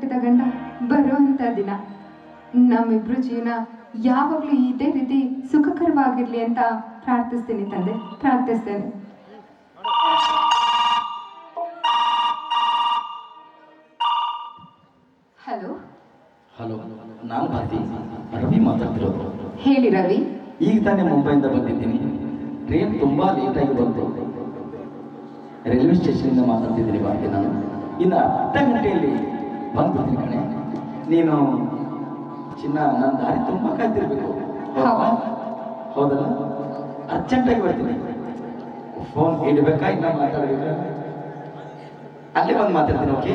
ಕಟ್ಟಿದ ಗಂಡ ಬರುವಂತ ದಿನ. ನಮ್ಮಿಬ್ರು ಜೀವನ ಯಾವಾಗಲೂ ಇದೇ ರೀತಿ ಸುಖಕರವಾಗಿರ್ಲಿ ಅಂತ ಪ್ರಾರ್ಥಿಸ್ತೀನಿ ತಂದೆ ಪ್ರಾರ್ಥಿಸ್ತೇನೆ. ಹಲೋ? ಹಲೋ ನಾನು ಭಾರತಿ ರವಿ ಮಾತಾಡ್ತಿರೋದು. ಹೇಳಿ ರವಿ. ಈಗ ತಾನೇ ಮುಂಬೈಯಿಂದ ಬಂದಿದ್ದೀನಿ. ಟ್ರೈನ್ ತುಂಬಾ ಲೇಟಾಗಿ ಬಂತು. ರೈಲ್ವೆ ಸ್ಟೇಷನಿಂದ ಮಾತಾಡ್ತಿದ್ದೀನಿ ಭಾರತಿ ನಾನು. ಇನ್ನು ಅರ್ಧ ಗಂಟೆಯಲ್ಲಿ ಬಂದ್ಬಿಡ್ತೀನಿ ಕಣೆ ನೀನು ಚಿನ್ನ ನನ್ನ ದಾರಿ ತುಂಬ ಕಾಯ್ತಿರ್ಬೇಕು. ಹೌದಾ? ಹೌದಲ್ಲ? ಅರ್ಜೆಂಟಾಗಿ ಬರ್ತೀನಿ. ಫೋನ್ ಇಡಬೇಕಾ? ಇಲ್ಲ ಮಾತಾಡ್ಬೇಕಾ? ಅಲ್ಲಿ ಬಂದು ಮಾತಾಡ್ತೀನಿ ಓಕೆ?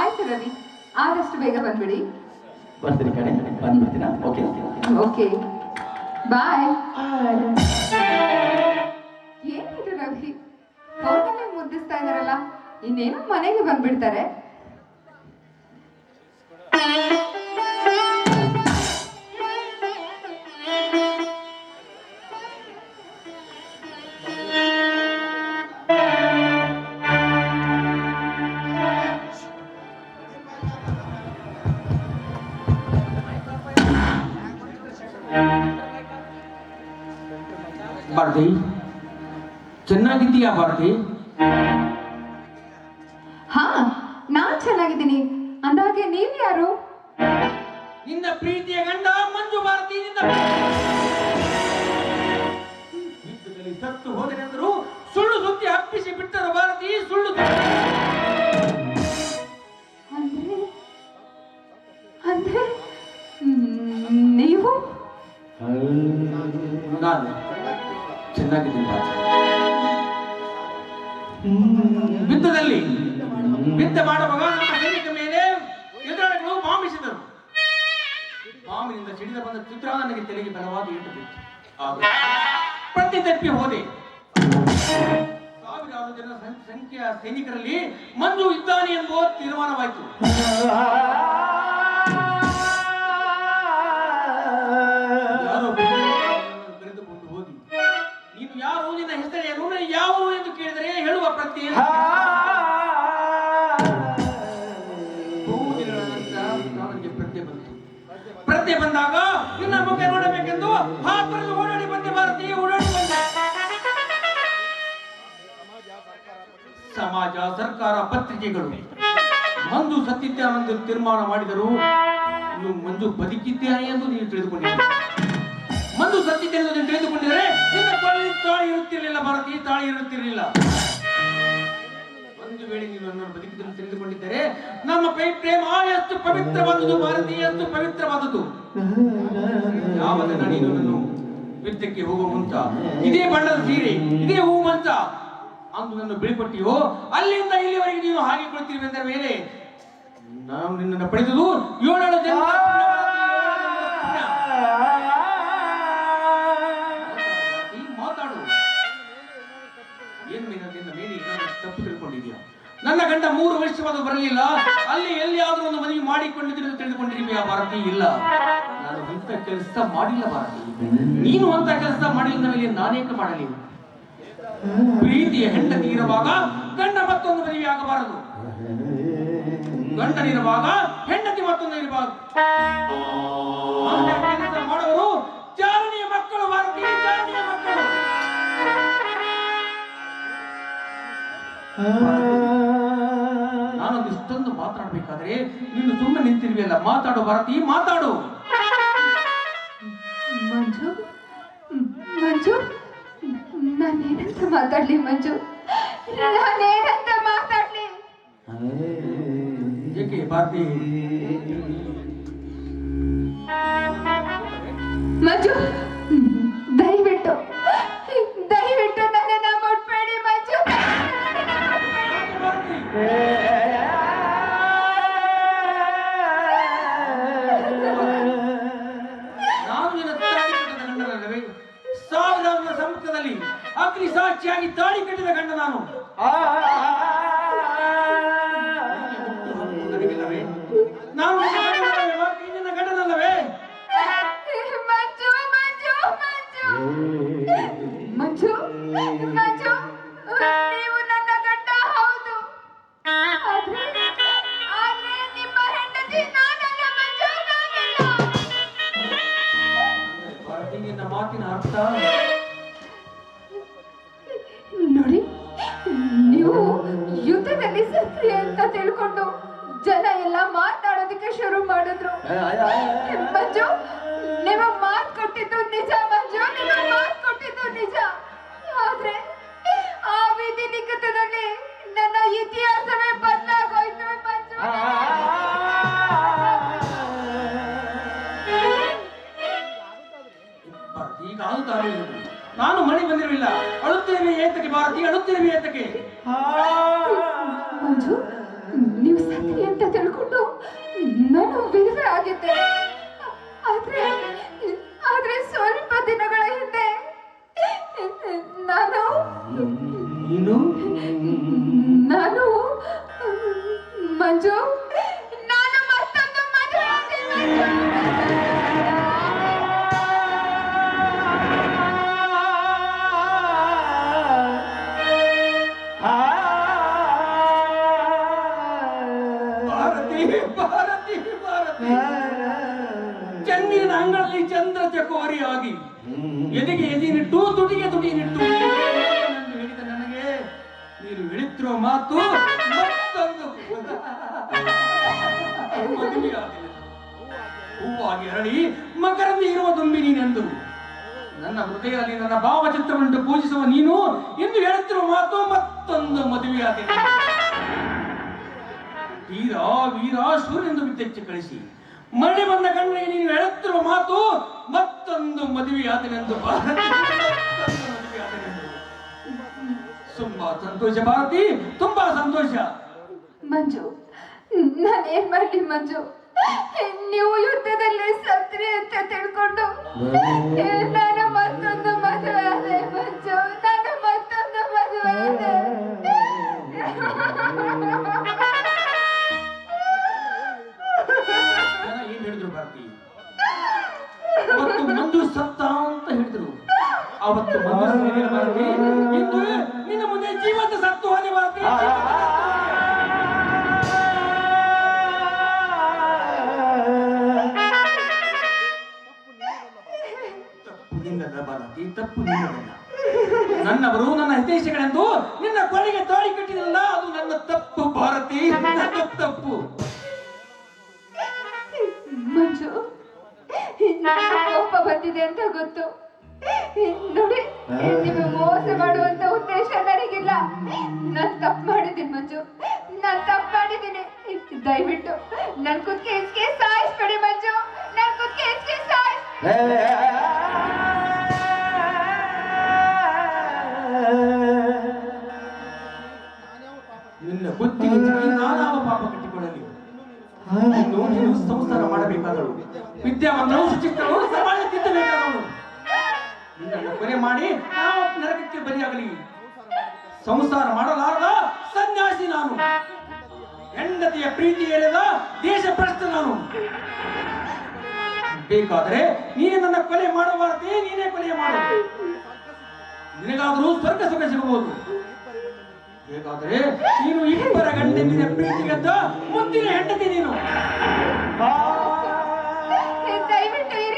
ಆಯ್ತು ರವಿ. ಆದಷ್ಟು ಬೇಗ ಬಂದ್ಬಿಡಿ. ಬರ್ತೀನಿ ಕಣೆ. ಬಂದ್ಬಿಡ್ತೀನಾ? Okay okay. ಬಾಯ್. ಏನಿದು ರವಿ? ಫೋನಲ್ಲೇ ಮುದ್ದಿಸ್ತಾ ಇದಾರಲ್ಲ ಇನ್ನೇನು ಮನೆಗೆ ಬಂದ್ಬಿಡ್ತಾರೆ. ಭಾರತಿ ಚೆನ್ನಾಗಿದ್ದೀಯಾ ಭಾರತಿ? ಚೆನ್ನಾಗಿದ್ದೀನಿ ಯುದ್ಧದಲ್ಲಿ ಯುದ್ಧ ಮಾಡುವಾಗ ನಮ್ಮ ಸೈನಿಕ ಮೇಲೆ ಎದುರಾಳಿಗಳು ಬಾಂಬಿಸಿದರು. ಬಾಂಬಿನಿಂದ ಸಿಡಿದ ಬಂದ ಚಿತ್ರ ನನಗೆ ತಲೆಗೆ ಬಲವಾದ ಏಟು ಬಿತ್ತು ಪ್ರತಿ ತಪ್ಪಿ ಹೋದೆ. ಸಾವಿರಾರು ಜನ ಸಂಖ್ಯೆಯ ಸೈನಿಕರಲ್ಲಿ ಮಂಜು ಇದ್ದಾನೆ ಎಂಬುವ ತೀರ್ಮಾನವಾಯಿತು. ಸರ್ಕಾರ ಪತ್ರಿಕೆಗಳು. ಮಂಜು ಸತ್ತಿದ್ದಾನೆಂದು ತೀರ್ಮಾನ ಮಾಡಿದರು ಇನ್ನು ಮಂಜು ಬದುಕಿದ್ದಾನೆ ಎಂದು ನೀವು ತಿಳಿದುಕೊಂಡಿದ್ದೀರಿ. ಮಂಜು ಸತ್ತಿದೆ ಎಂದು ನೀನು ತಿಳಿದುಕೊಂಡಿದರೆ ತಾಳಿ ಇರುತ್ತಿರಲಿಲ್ಲ ಭಾರತಿ, ತಾಳಿ ಇರುತ್ತಿರಲಿಲ್ಲ. ಒಂದು ವೇಳೆ ನೀವು ನನ್ನನ್ನು ಬದುಕಿದ್ದನ್ನು ತಿಳಿದುಕೊಂಡಿದ್ದರೆ ನಮ್ಮ ಪ್ರೇಮ ಎಷ್ಟು ಪವಿತ್ರವಾದದ್ದು ಭಾರತೀಯ ಎಷ್ಟು ಪವಿತ್ರವಾದುದು ಯಾವಾಗ ನಾನು ನೀನು ನನ್ನ ಯುದ್ಧಕ್ಕೆ ಹೋಗುವ ಮುಂಚ? ಇದೇ ಬಣ್ಣದ ಸೀರೆ, ಇದೇ ಹೂ ಮಂಚ. ನನ್ನ ಬೀಳ್ಕೊಟ್ಟಿಯೋ ಅಲ್ಲಿಂದ ಇಲ್ಲಿವರೆಗೆ ನೀನು ಹಾಗೆ ಕುಳಿತಿರುವೆಂದರ ಮೇಲೆ ನಾವು ನಿನ್ನನ್ನು ಪಡೆದುದು ಏಳು ಜನ ಮಾತಾಡು. ಏನು ನಿನ್ನ ಮೇಲೆ ತಪ್ಪು ತಿಳ್ಕೊಂಡಿದ್ಯಾ? ನನ್ನ ಗಂಡ ಮೂರು ವರ್ಷವಾದ ಬರಲಿಲ್ಲ. ಅಲ್ಲಿ ಎಲ್ಲಿಯಾದ್ರೂ ಒಂದು ಮದುವೆ ಮಾಡಿಕೊಂಡಿದ್ರೆ ಆ ಭಾರತಿ? ಇಲ್ಲ. ನಾನು ಅಂತ ಕೆಲಸ ಮಾಡಿಲ್ಲ, ಭಾರತಿ. ನೀನು ಅಂತ ಕೆಲಸ ಮಾಡಿದ ಮೇಲೆ ನಾನೇಕ ಮಾಡಲಿ? ಪ್ರೀತಿಯ ಹೆಂಡತಿ ಇರುವಾಗ ಗಂಡ ಮತ್ತೊಂದು ಮದುವೆ ಆಗಬಾರದು. ಗಂಡನಿರುವಾಗ ಹೆಂಡತಿ ಮತ್ತೊಂದು ಇರಬಾರದು. ಮಾಡುವರು ಚಾರಣಿಯ ಮಕ್ಕಳು, ಭಾರತೀಯ ನಾನೊಂದು ಇಷ್ಟೊಂದು ಮಾತಾಡ್ಬೇಕಾದ್ರೆ ನೀನು ಸುಮ್ಮನೆ ನಿಂತಿರ್ವಿಯಲ್ಲ. ಮಾತಾಡು ಭಾರತಿ, ಮಾತಾಡು. ನಾನೇನಂತ ಮಾತಾಡ್ಲಿ ಮಂಜು ನಾನೇನಂತ ಮಾತಾಡ್ಲಿ ಏಕೆ ಭಾರತಿ ಮಂಜು ಸಾಕ್ಷಿಯಾಗಿ ತಾಳಿ ಕಟ್ಟಿದ ಗಂಡ ನಾನು ನನಗಿಲ್ಲವೇ? ಮಂಜು ನಿಮ್ಮ ಮಾತು ಕೊಟ್ಟಿದ್ದು ನಿಜ ಮಂಜು ನಿಮ್ಮ ಮಾತ್ ಕೊಟ್ಟಿದ್ದು ನಿಜ ಆದ್ರೆ ಆ ವಿಧಿ ನಿಕಟದಲ್ಲಿ ನನ್ನ ಇತಿಹಾಸವೇ ಬದಲಾಗೋಯ್ತು ಮಂಜು ನಾನು ಮಣಿ ಬಂದಿರಲಿಲ್ಲ ಅಳುತ್ತೇವೆ ಏತಕ್ಕೆ ಭಾರತಿ ಅಳುತ್ತೇವೆ ಏತಕ್ಕೆ ಮಂಜು ಹೂವಾಗಿ ಅರಳಿ ಮಕರಂದಿ ಇರುವ ದುಂಬಿ ನೀನೆಂದು. ನನ್ನ ಹೃದಯದಲ್ಲಿ ನನ್ನ ಭಾವಚಿತ್ರವನ್ನು ಪೂಜಿಸುವ ನೀನು ಎಂದು ಹೇಳುತ್ತಿರುವ ಮಾತು ಮತ್ತೊಂದು ಮದುವೆಯಾಗಿದೆ ವೀರ ವೀರ, ಸೂರ್ಯನೆಂದು ಬಿದ್ದೆಚ್ಚಿ ಕಳಿಸಿ. ಮರಳಿ ಬಂದ ಕಣ್ಣಿಗೆ ನೀನು ಹೇಳುತ್ತಿರುವ ಮಾತು ಮತ್ತೊಂದು ಮದುವೆಯಾದನೆಂದು. ತುಂಬಾ ಸಂತೋಷ ಭಾರತಿ, ತುಂಬಾ ಸಂತೋಷ. ಮಂಜು ನಾನೇನ್ ಮಾಡ್ಲಿ ಮಂಜು? ನೀವು ಯುದ್ಧದಲ್ಲಿ ಸತ್ರಿ ಅಂತ ತಿಳ್ಕೊಂಡು ನಾನು ಮತ್ತೊಂದು ಮದುವೆ ಆದೆ ಮಂಜು. ನಾನು ಮತ್ತೊಂದು ಮದುವೆ ಆದೆ. ಏನ್ ಹೇಳಿದ್ರು ಭಾರತಿ? ಅವತ್ತು ಮಂಜು ಸತ್ತ ಅಂತ ಹೇಳಿದ್ರು. ಅವತ್ತು ಮಂಜು ಭಾರತಿ. ಇಂದು ನಿನ್ನ ಮುಂದೆ ಜೀವಂತ ಸತ್ತು ಹೋದೆ ಭಾರತಿ. ನನ್ನವರು, ನನ್ನ ಹಿತೈಷಿಗಳೆಂದು ನಿನ್ನ ಕೊನೆಗೆ ತಾಳಿ ಕಟ್ಟಿದಲ್ಲ ಅದು ನನ್ನ ತಪ್ಪು ಭಾರತಿ, ನನ್ನ ತಪ್ಪು. ಮಂಜು ಕೋಪ ಬಂದಿದೆ ಅಂತ ಗೊತ್ತು. ನೋಡಿ ನೀವು ಮೋಸ ಮಾಡುವಂತ ಉದ್ದೇಶ ನನಗಿಲ್ಲ. ನಾನ್ ತಪ್ಪು ಮಾಡಿದ್ದೀನಿ ಮಂಜು. ನಾನ್ ತಪ್ಪು ಮಾಡಿದ್ದೀನಿ. ದಯವಿಟ್ಟು ನನ್ ಕುದ್ಕೆ ಮಾಡಬೇಕಾದಳು ವಿದ್ಯಾವಂತರು ಸುಚಿತ್ತಳು ಸಮಾಜ ತಿದ್ದಬೇಕಾದವಳು ನಿನ್ನನ್ನು ಮಾಡಿ ನಾವು ನರಕಕ್ಕೆ ಬಲಿಯಾಗಲಿ. ಸಂಸಾರ ಮಾಡಲಾರದ ಸನ್ಯಾಸಿ ನಾನು. ಹೆಂಡತಿಯ ಪ್ರೀತಿ ಹೇಳಿದ ದೇಶ ಭ್ರಷ್ಟ ನಾನು. ಬೇಕಾದರೆ ನೀನೇ ನನ್ನ ಕೊಲೆ ಮಾಡಬಾರದೆ ನೀನೇ ಕೊಲೆ ಮಾಡು. ನಿನಗಾದರೂ ಸ್ವರ್ಗ ಸುಖ ಸಿಗಬಹುದು. ಬೇಕಾದ್ರೆ ನೀನು ಇಬ್ಬರ ಗಂಡನಿನ ಪ್ರೀತಿಗೆದ್ದ ಮುಂದಿನ ಹೆಂಡತಿ ನೀನು. ದಯವಿಟ್ಟು ಈ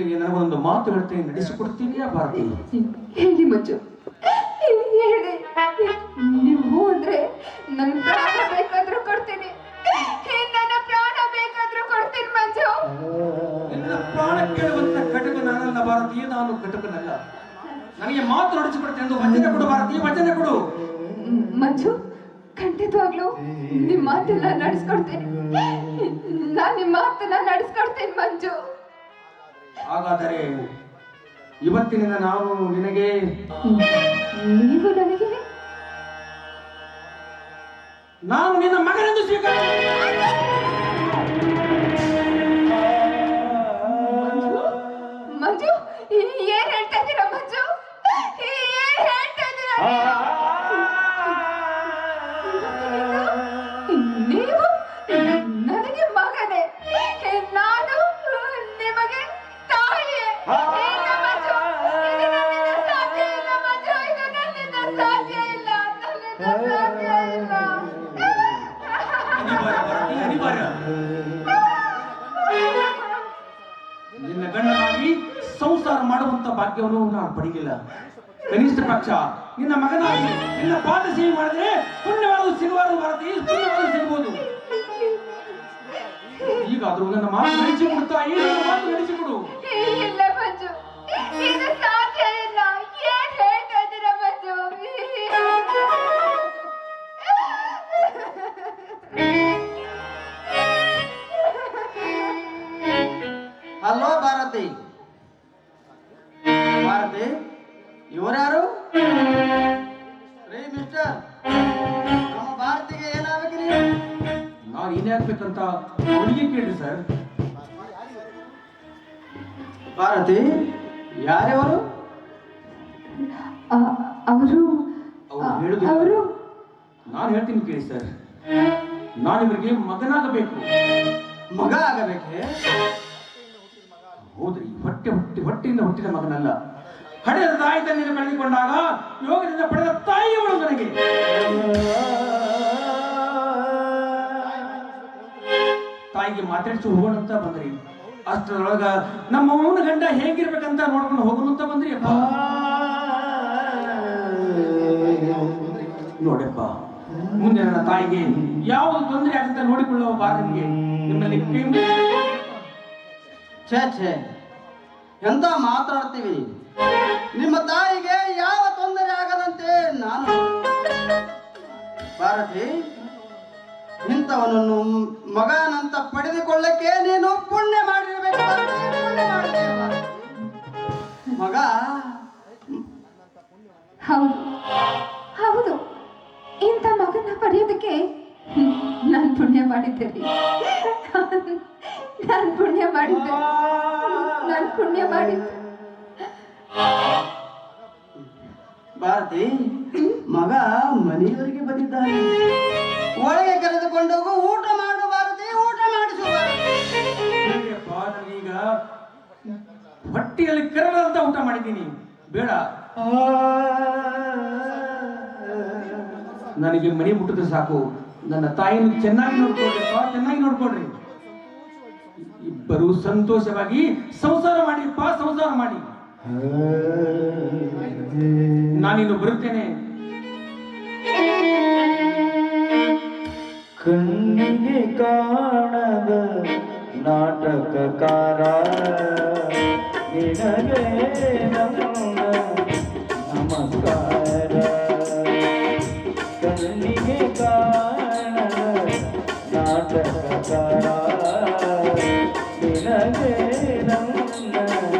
ನಿನಗೆ ನನಗೊಂದು ಮಾತು ಹೇಳ್ತೀನಿ ನಡೆಸಿಕೊಡ್ತೀನಿಯ ಭಾರತಿ ಹೇಳಿ ಮಂಜು ಹೇಳಿ. ನೀವು ಹೂ ಅಂದ್ರೆ ನನ್ನ ಪ್ರಾಣ ಬೇಕಾದ್ರೂ ಕೊಡ್ತೀನಿ. ನನ್ನ ಪ್ರಾಣ ಬೇಕಾದ್ರೂ ಕೊಡ್ತೀನಿ ಮಂಜು ನಿನ್ನ ಪ್ರಾಣ ಕೇಳುವಂತ ಕಟಕ ನಾನಲ್ಲ ಭಾರತೀಯ ನಾನು ಕಟಕನಲ್ಲ. ನನಗೆ ಮಾತು ನಡೆಸಿಕೊಡ್ತೀನಿ ಎಂದು ವಚನ ಕೊಡು ಭಾರತೀಯ ವಚನ ಕೊಡು. ಮಂಜು ಖಂಡಿತವಾಗ್ಲೂ ನಿಮ್ಮ ಮಾತೆಲ್ಲ ನಡೆಸ್ಕೊಡ್ತೇನೆ. ನಾನು ನಿಮ್ಮ ಮಾತನ್ನ ನಡೆಸ್ಕೊಡ್ತೇನೆ ಮಂಜು ಹಾಗಾದರೆ ಇವತ್ತಿನಿಂದ ನಾವು ನಿನಗೆ ನೀವು ನನಗೆ? ನಾನು ನಿನ್ನ ಮಗನೆಂದು ಸ್ವೀಕಾರ ಸಂಸಾರ ಮಾಡುವಂತ ಭಾಗ್ಯವನ್ನು ನಾನು ಪಡೆಯಲಿಲ್ಲ ಕನಿಷ್ಠ ಪಕ್ಷ, ನಿನ್ನ ಮಗನಾಗಿ ನಿನ್ನ ಪಾದ ಸೇವೆ ಮಾಡಿದ್ರೆ ಪುಣ್ಯವಾದ ಸಿಗುವಾರು ಬರುತ್ತೆ ಪುಣ್ಯವಾದ ಸಿಗಬಹುದು. ಅದ್ರ ನನ್ನ ಮಾತು ನಡೆಸಿಕೊಡುತ್ತಾ ನನ್ನ ಮಾತು ನಡೆಸಿಕೊಡು ಭಾರತಿ ಯಾರ್ಯವರು ಅವರು ಅವರು ನಾನು ಹೇಳ್ತೀನಿ ಕೇಳಿ ಸರ್. ನಾನು ಇವರಿಗೆ ಮಗನಾಗಬೇಕು. ಮಗ ಆಗಬೇಕೆ ಹೌದ್ರಿ ಹೊಟ್ಟೆ ಹುಟ್ಟಿ ಹೊಟ್ಟೆಯಿಂದ ಹುಟ್ಟಿದ ಮಗನಲ್ಲ. ಹಡೆದ ತಾಯಿ ತಂದೆಯನ್ನು ಕಳೆದುಕೊಂಡಾಗ ಯೋಗದಿಂದ ಪಡೆದ ತಾಯಿಯವಳು ನನಗೆ. ತಾಯಿಗೆ ಮಾತಾಡಿಸಿ ಹೋಗೋಣ ಅಂತ ಬಂದ್ರಿ. ಅಷ್ಟರೊಳಗ ನಮ್ಮ ಅವನ ಗಂಡ ಹೇಗಿರ್ಬೇಕಂತ ನೋಡ್ಕೊಂಡು ಹೋಗೋನು ಅಂತ ಬಂದ್ರಿ ಅಪ್ಪ ನೋಡಪ್ಪ ಮುಂದೆ ನನ್ನ ತಾಯಿಗೆ ಯಾವುದು ತೊಂದರೆ ಆಗಂತ ನೋಡಿಕೊಳ್ಳುವ ನಿಮಗೆ ನಿಮ್ಮಲ್ಲಿ ಛೇ ಛೇ ಎಂತ ಮಾತಾಡ್ತೀವಿ ನಿಮ್ಮ ತಾಯಿಗೆ ಯಾವ ತೊಂದರೆ ಆಗದಂತೆ ನಾನು ಭಾರತಿ ಇಂಥವನನ್ನು ಮಗನಂತ ಪಡೆದುಕೊಳ್ಳಕ್ಕೆ ಊಟ ಮಾಡಿದ್ದೀನಿ. ಬೇಡ. ನನಗೆ ಮನೆ ಮುಟ್ಟಿದ್ರೆ ಸಾಕು. ನನ್ನ ತಾಯಿನ ಚೆನ್ನಾಗಿ ನೋಡ್ಕೊಳ್ರಿಪ್ಪ ಚೆನ್ನಾಗಿ ನೋಡ್ಕೊಳ್ರಿ. ಇಬ್ಬರು ಸಂತೋಷವಾಗಿ ಸಂಸಾರ ಮಾಡಿ ಪಾ ಸಂಸಾರ ಮಾಡಿ. ನಾನಿನ್ನು ಬರುತ್ತೇನೆ. ಕಣ್ಣಿಗೆ ಕಾಣದ ನಾಟಕಕಾರ. ನಮಸ್ಕಾರ ಕಣ್ಣಿಗೆ ಕಾಣದ ನಾಟಕಕಾರ ನಿನಗೆ ನನ್ನ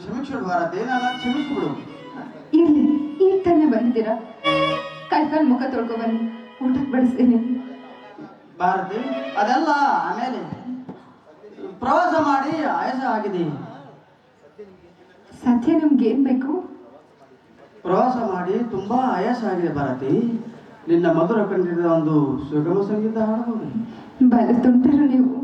ಕ್ಷಮಿಸಿಬಿಡು ಭಾರತಿ ನಾನು ಕ್ಷಮಿಸಿಬಿಡು. ಇರ್ಲಿ ಈಗ ತಾನೇ ಬಂದಿದ್ದೀರಾ ಕೈಕಾಲು ಮುಖ ತೊಳ್ಕೊ ಬನ್ನಿ ಊಟಕ್ಕೆ ಬಡಿಸ್ತೀನಿ. ಭಾರತಿ ಅದೆಲ್ಲ ಆಮೇಲೆ ಪ್ರವಾಸ ಮಾಡಿ ಆಯಾಸ ಆಗಿದೆ. ಸತ್ಯ ನಿಮ್ಗೆ ಏನ್ ಬೇಕು? ಪ್ರವಾಸ ಮಾಡಿ ತುಂಬಾ ಆಯಾಸ ಆಗಿದೆ ಭಾರತಿ. ನಿನ್ನ ಮಧುರ ಕಂಡಿದ ಒಂದು ಸುಗಮ ಸಂಗೀತ ಹಾಡಬಹುದು. ಬಲ ತುಂಟರು ನೀವು.